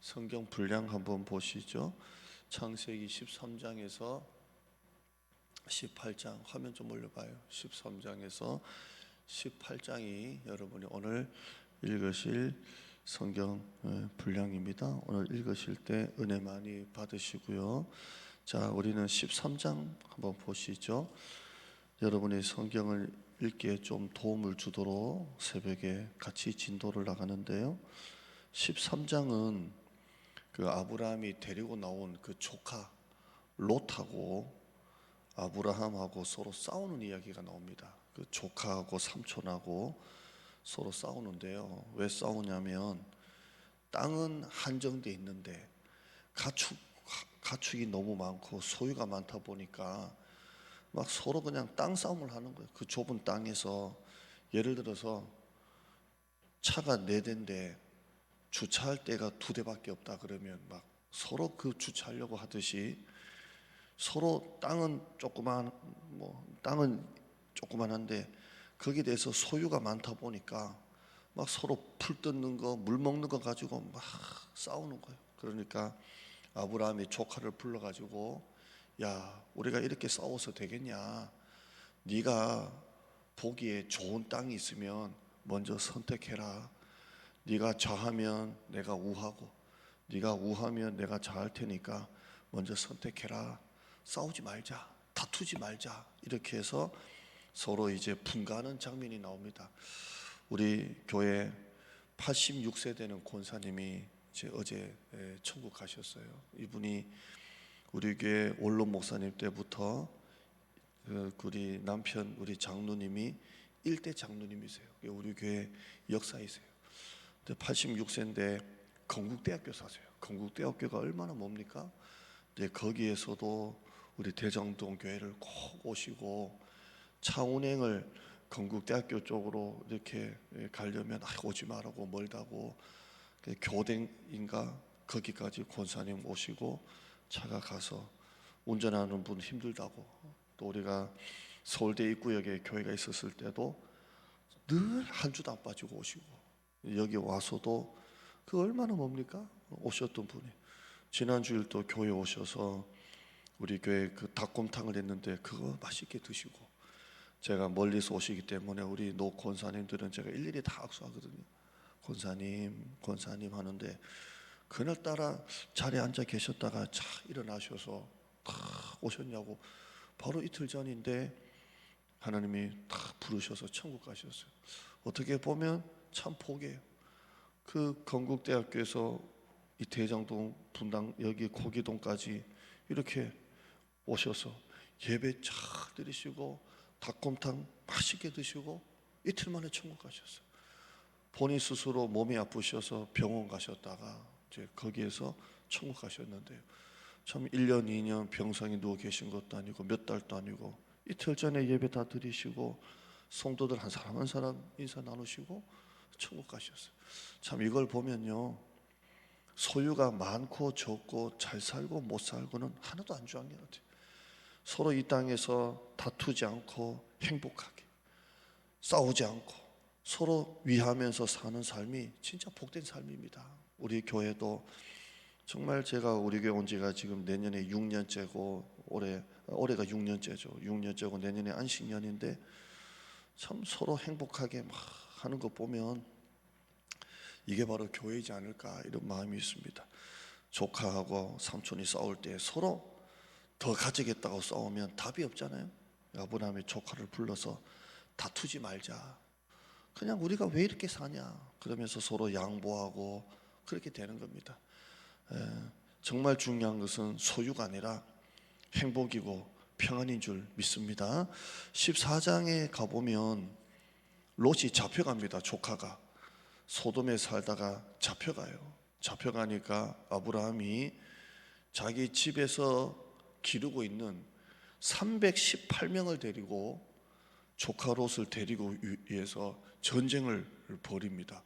성경 분량 한번 보시죠. 창세기 13장에서 18장 화면 좀 올려봐요. 13장에서 18장이 여러분이 오늘 읽으실 성경 어, 분량입니다. 오늘 읽으실 때 은혜 많이 받으시고요. 자, 우리는 13장 한번 보시죠. 여러분이 성경을 읽기에 좀 도움을 주도록 새벽에 같이 진도를 나가는데요. 13장은 그 아브라함이 데리고 나온 그 조카 롯하고 아브라함하고 서로 싸우는 이야기가 나옵니다. 그 조카하고 삼촌하고 서로 싸우는데요. 왜 싸우냐면 땅은 한정돼 있는데 가축 가축이 너무 많고 소유가 많다 보니까 막 서로 그냥 땅 싸움을 하는 거예요. 그 좁은 땅에서 예를 들어서 차가 네 대인데 주차할 데가 두 대밖에 없다 그러면 막 서로 그 주차하려고 하듯이 서로 땅은 조그만 뭐 땅은 조그만한데 거기에 대해서 소유가 많다 보니까 막 서로 풀 뜯는 거, 물 먹는 거 가지고 막 싸우는 거예요. 그러니까 아브라함이 조카를 불러 가지고 야, 우리가 이렇게 싸워서 되겠냐? 네가 보기에 좋은 땅이 있으면 먼저 선택해라. 네가 좌하면 내가 우하고 네가 우하면 내가 좌할 테니까 먼저 선택해라. 싸우지 말자. 다투지 말자. 이렇게 해서 서로 이제 분가하는 장면이 나옵니다. 우리 교회 86세 되는 권사님이 이제 어제 에, 천국 가셨어요. 이분이 우리 교회 원로 목사님 때부터 그 우리 남편 우리 장로님이 일대 장로님이세요. 우리 교회 역사이세요. 86세인데 건국대학교 사세요. 건국대학교가 얼마나 뭡니까? 근데 거기에서도 우리 대정동 교회를 꼭 오시고 차 운행을 건국대학교 쪽으로 이렇게 가려면 아, 오지 말라고 멀다고 그 교대인가 거기까지 권사님 오시고 차가 가서 운전하는 분 힘들다고 또 우리가 서울대 입구역에 교회가 있었을 때도 늘 한 주도 안 빠지고 오시고 여기 와서도 그 얼마나 뭡니까 오셨던 분이 지난 주일 또 교회 오셔서 우리 교회 그 닭곰탕을 했는데 그거 맛있게 드시고 제가 멀리서 오시기 때문에 우리 노 권사님들은 제가 일일이 다 악수하거든요. 권사님, 권사님 하는데 그날 따라 자리에 앉아 계셨다가 차 일어나셔서 탁 오셨냐고 바로 이틀 전인데 하나님이 탁 부르셔서 천국 가셨어요. 어떻게 보면 참 복이에요. 그 건국대학교에서 이 대장동 분당 여기 고기동까지 이렇게 오셔서 예배 잘 드리시고 닭곰탕 맛있게 드시고 이틀 만에 천국 가셨어요. 본인 스스로 몸이 아프셔서 병원 가셨다가 이제 거기에서 천국 가셨는데요. 참 1년, 2년 병상에 누워 계신 것도 아니고 몇 달도 아니고 이틀 전에 예배 다 드리시고 성도들 한 사람 한 사람 인사 나누시고 천국 가셨어요. 참 이걸 보면요. 소유가 많고 적고 잘 살고 못 살고는 하나도 안 중요한 게 같아요. 서로 이 땅에서 다투지 않고 행복하게 싸우지 않고 서로 위하면서 사는 삶이 진짜 복된 삶입니다. 우리 교회도 정말 제가 우리 교회 온 지가 지금 내년에 6년째고 올해 올해가 6년째죠. 6년째고 내년에 안식년인데 참 서로 행복하게 막 하는 거 보면 이게 바로 교회이지 않을까 이런 마음이 있습니다. 조카하고 삼촌이 싸울 때 서로 더 가지겠다고 싸우면 답이 없잖아요. 아브라함이 조카를 불러서 다투지 말자. 그냥 우리가 왜 이렇게 사냐. 그러면서 서로 양보하고 그렇게 되는 겁니다. 에, 정말 중요한 것은 소유가 아니라 행복이고 평안인 줄 믿습니다. 14장에 가보면 롯이 잡혀갑니다. 조카가 소돔에 살다가 잡혀가요. 잡혀가니까 아브라함이 자기 집에서 기르고 있는 318명을 데리고 조카 롯을 데리고 위해서 전쟁을 벌입니다.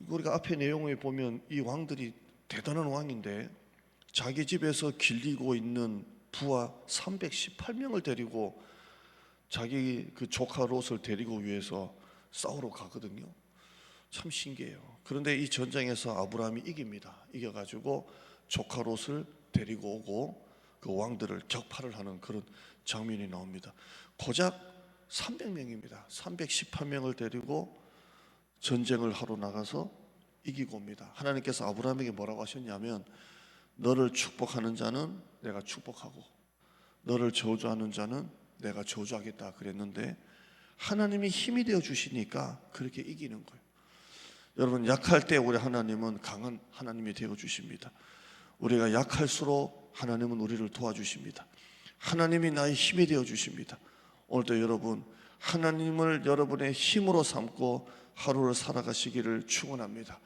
우리가 앞에 내용을 보면 이 왕들이 대단한 왕인데 자기 집에서 길리고 있는 부하 318명을 데리고 자기 그 조카 롯을 데리고 위해서 싸우러 가거든요. 참 신기해요. 그런데 이 전쟁에서 아브라함이 이깁니다. 이겨가지고 조카 롯을 데리고 오고 그 왕들을 격파를 하는 그런 장면이 나옵니다. 고작 300명입니다. 318명을 데리고 전쟁을 하러 나가서 이기고 옵니다. 하나님께서 아브라함에게 뭐라고 하셨냐면 너를 축복하는 자는 내가 축복하고 너를 저주하는 자는 내가 저주하겠다 그랬는데 하나님이 힘이 되어 주시니까 그렇게 이기는 거예요. 여러분 약할 때 우리 하나님은 강한 하나님이 되어 주십니다. 우리가 약할수록 하나님은 우리를 도와주십니다. 하나님이 나의 힘이 되어 주십니다. 오늘도 여러분 하나님을 여러분의 힘으로 삼고 하루를 살아가시기를 축원합니다.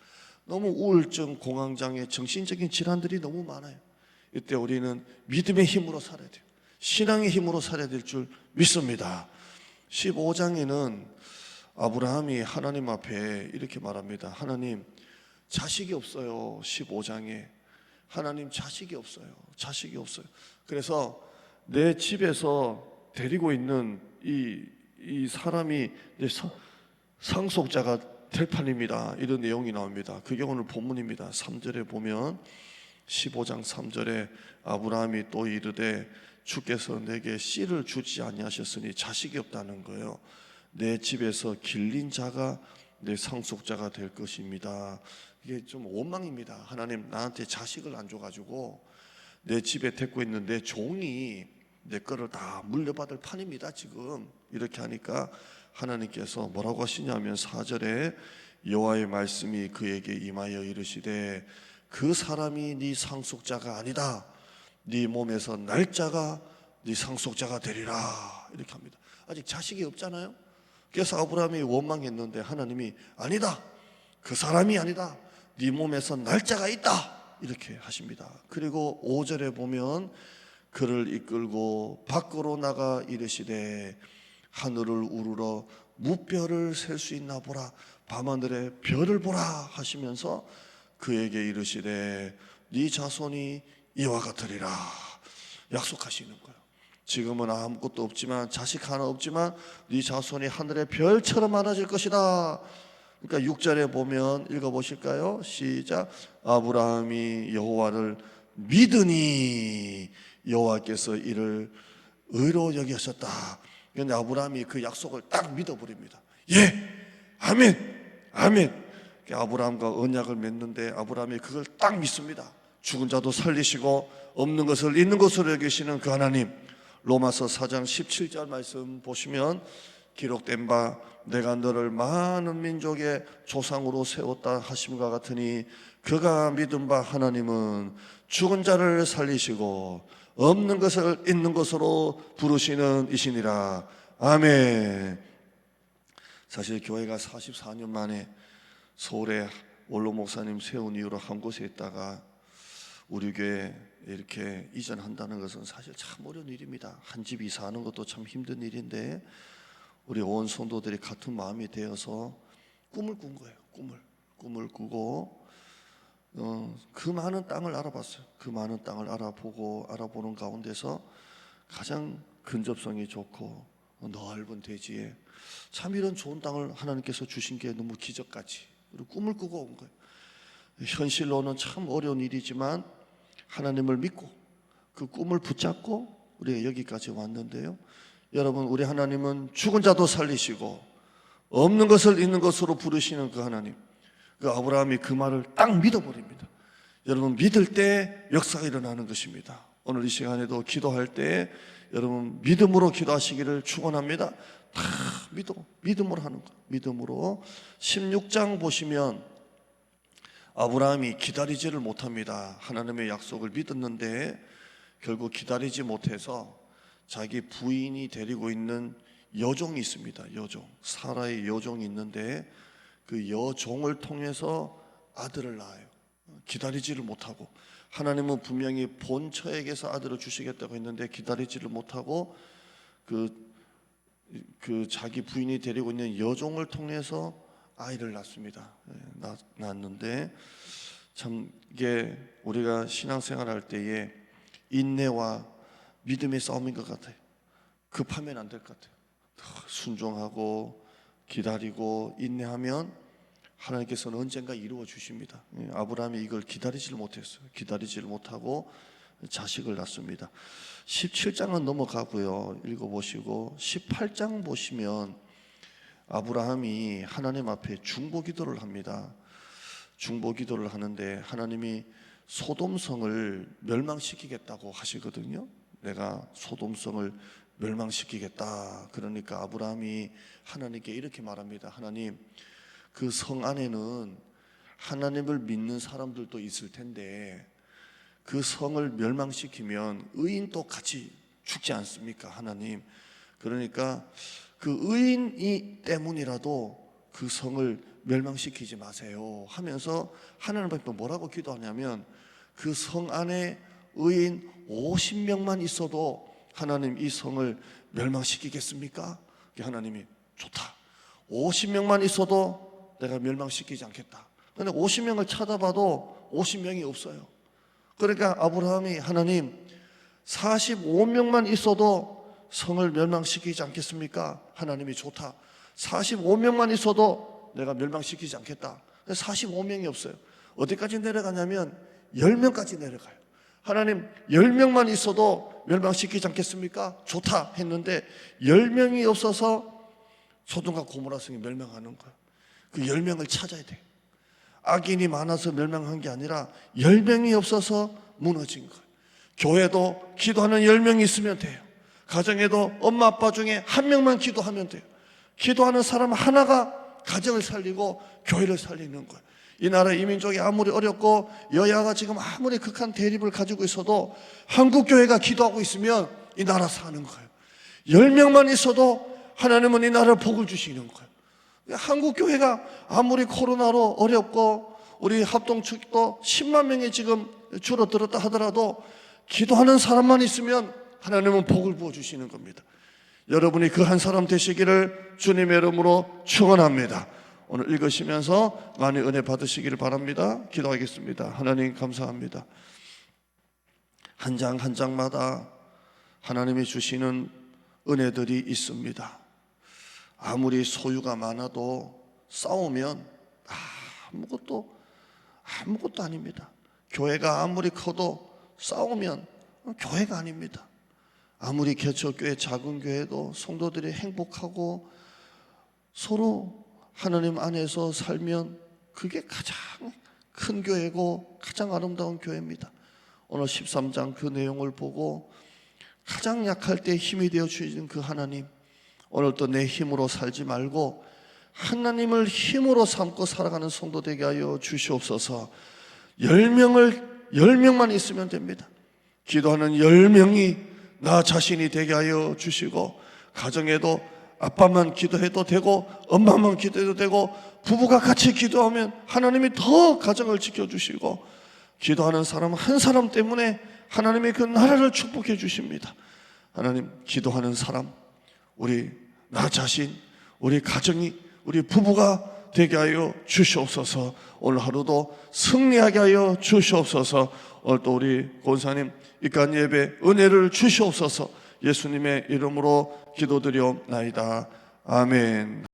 너무 우울증, 공황장애, 정신적인 질환들이 너무 많아요. 이때 우리는 믿음의 힘으로 살아야 돼요. 신앙의 힘으로 살아야 될 줄 믿습니다. 15장에는 아브라함이 하나님 앞에 이렇게 말합니다. 하나님, 자식이 없어요. 15장에. 하나님, 자식이 없어요. 자식이 없어요. 그래서 내 집에서 데리고 있는 이, 이 사람이 내 사- 상속자가 될 판입니다. 이런 내용이 나옵니다. 그게 오늘 본문입니다. 3절에 보면 15장 3절에 아브라함이 또 이르되 주께서 내게 씨를 주지 아니하셨으니 자식이 없다는 거예요. 내 집에서 길린 자가 내 상속자가 될 것입니다. 이게 좀 원망입니다. 하나님 나한테 자식을 안 줘가지고 내 집에 데리고 있는 내 종이 내 거를 다 물려받을 판입니다. 지금 이렇게 하니까 하나님께서 뭐라고 하시냐면 4절에 여호와의 말씀이 그에게 임하여 이르시되 그 사람이 네 상속자가 아니다. 네 몸에서 날짜가 네 상속자가 되리라 이렇게 합니다. 아직 자식이 없잖아요. 그래서 아브라함이 원망했는데 하나님이 아니다. 그 사람이 아니다. 네 몸에서 날짜가 있다. 이렇게 하십니다. 그리고 5절에 보면 그를 이끌고 밖으로 나가 이르시되 하늘을 우르러 무별을 셀 수 있나 보라 밤하늘에 별을 보라 하시면서 그에게 이르시되 네 자손이 이와 같으리라 약속하시는 거예요. 지금은 아무것도 없지만 자식 하나 없지만 네 자손이 하늘의 별처럼 많아질 것이다. 그러니까 6절에 보면 읽어 보실까요? 시작. 아브라함이 여호와를 믿으니 여호와께서 이를 의로 여기셨다. 그런데 아브라함이 그 약속을 딱 믿어버립니다. 예, 아멘, 아멘. 아브라함과 언약을 맺는데 아브라함이 그걸 딱 믿습니다. 죽은 자도 살리시고 없는 것을 있는 것으로 여기시는 그 하나님. 로마서 4장 17절 말씀 보시면 기록된 바 내가 너를 많은 민족의 조상으로 세웠다 하심과 같으니 그가 믿은 바 하나님은 죽은 자를 살리시고 없는 것을 있는 것으로 부르시는 이시니라 아멘 사실 교회가 44년 만에 서울에 원로 목사님 세운 이후로 한 곳에 있다가 우리 교회 이렇게 이전한다는 것은 사실 참 어려운 일입니다. 한 집 이사하는 것도 참 힘든 일인데 우리 온 성도들이 같은 마음이 되어서 꿈을 꾼 거예요. 꿈을 꿈을 꾸고 어, 그 많은 땅을 알아봤어요. 그 많은 땅을 알아보고 알아보는 가운데서 가장 근접성이 좋고 넓은 대지에 참 이런 좋은 땅을 하나님께서 주신 게 너무 기적같이 꿈을 꾸고 온 거예요. 현실로는 참 어려운 일이지만 하나님을 믿고 그 꿈을 붙잡고 우리가 여기까지 왔는데요. 여러분, 우리 하나님은 죽은 자도 살리시고 없는 것을 있는 것으로 부르시는 그 하나님. 그 아브라함이 그 말을 딱 믿어버립니다. 여러분, 믿을 때 역사가 일어나는 것입니다. 오늘 이 시간에도 기도할 때 여러분 믿음으로 기도하시기를 축원합니다. 다 믿음, 믿음으로 하는 거. 믿음으로 16장 보시면 아브라함이 기다리지를 못합니다. 하나님의 약속을 믿었는데 결국 기다리지 못해서 자기 부인이 데리고 있는 여종이 있습니다. 여종. 사라의 여종이 있는데 그 여종을 통해서 아들을 낳아요. 기다리지를 못하고 하나님은 분명히 본처에게서 아들을 주시겠다고 했는데 기다리지를 못하고 그, 그 자기 부인이 데리고 있는 여종을 통해서 아이를 낳습니다. 예, 낳, 낳았는데 참 이게 우리가 신앙생활할 때에 인내와 믿음의 싸움인 것 같아요. 급하면 안 될 것 같아요. 더 순종하고 기다리고 인내하면 하나님께서는 언젠가 이루어 주십니다. 예, 아브라함이 이걸 기다리질 못했어요. 기다리질 못하고 자식을 낳습니다. 17장은 넘어가고요. 읽어보시고 18장 보시면 아브라함이 하나님 앞에 중보 기도를 합니다. 중보 기도를 하는데 하나님이 소돔성을 멸망시키겠다고 하시거든요. 내가 소돔성을 멸망시키겠다. 그러니까 아브라함이 하나님께 이렇게 말합니다. 하나님, 그 성 안에는 하나님을 믿는 사람들도 있을 텐데 그 성을 멸망시키면 의인도 같이 죽지 않습니까? 하나님. 그러니까 그 의인이 때문이라도 그 성을 멸망시키지 마세요 하면서 하나님 앞에 뭐라고 기도하냐면 그 성 안에 의인 50명만 있어도 하나님 이 성을 멸망시키겠습니까? 하나님이 좋다. 50명만 있어도 내가 멸망시키지 않겠다. 근데 50명을 찾아봐도 50명이 없어요. 그러니까 아브라함이 하나님 45명만 있어도 성을 멸망시키지 않겠습니까? 하나님이 좋다. 45명만 있어도 내가 멸망시키지 않겠다. 45명이 없어요. 어디까지 내려가냐면 10명까지 내려가요. 하나님 10명만 있어도 멸망시키지 않겠습니까? 좋다 했는데 10명이 없어서 소돔과 고모라 성이 멸망하는 거예요. 그 10명을 찾아야 돼요. 악인이 많아서 멸망한 게 아니라 10명이 없어서 무너진 거예요. 교회도 기도하는 10명이 있으면 돼요. 가정에도 엄마 아빠 중에 한 명만 기도하면 돼요. 기도하는 사람 하나가 가정을 살리고 교회를 살리는 거예요. 이 나라 이민족이 아무리 어렵고 여야가 지금 아무리 극한 대립을 가지고 있어도 한국 교회가 기도하고 있으면 이 나라 사는 거예요. 열 명만 있어도 하나님은 이 나라를 복을 주시는 거예요. 한국 교회가 아무리 코로나로 어렵고 우리 합동축도 10만 명이 지금 줄어들었다 하더라도 기도하는 사람만 있으면 하나님은 복을 부어 주시는 겁니다. 여러분이 그 한 사람 되시기를 주님의 이름으로 축원합니다. 오늘 읽으시면서 많이 은혜 받으시기를 바랍니다. 기도하겠습니다. 하나님 감사합니다. 한 장한 장마다 하나님이 주시는 은혜들이 있습니다. 아무리 소유가 많아도 싸우면 아무것도 아무것도 아닙니다. 교회가 아무리 커도 싸우면 교회가 아닙니다. 아무리 개척교회 작은 교회도 성도들이 행복하고 서로 하나님 안에서 살면 그게 가장 큰 교회고 가장 아름다운 교회입니다. 오늘 13장 그 내용을 보고 가장 약할 때 힘이 되어 주시는 그 하나님 오늘도 내 힘으로 살지 말고 하나님을 힘으로 삼고 살아가는 성도 되게 하여 주시옵소서. 열 명을 열 명만 있으면 됩니다. 기도하는 열 명이 나 자신이 되게 하여 주시고 가정에도 아빠만 기도해도 되고 엄마만 기도해도 되고 부부가 같이 기도하면 하나님이 더 가정을 지켜주시고 기도하는 사람 한 사람 때문에 하나님이 그 나라를 축복해 주십니다. 하나님 기도하는 사람 우리 나 자신 우리 가정이 우리 부부가 되게 하여 주시옵소서. 오늘 하루도 승리하게 하여 주시옵소서. 오늘 또 우리 권사님 이간 예배 은혜를 주시옵소서. 예수님의 이름으로 기도드리옵나이다. 아멘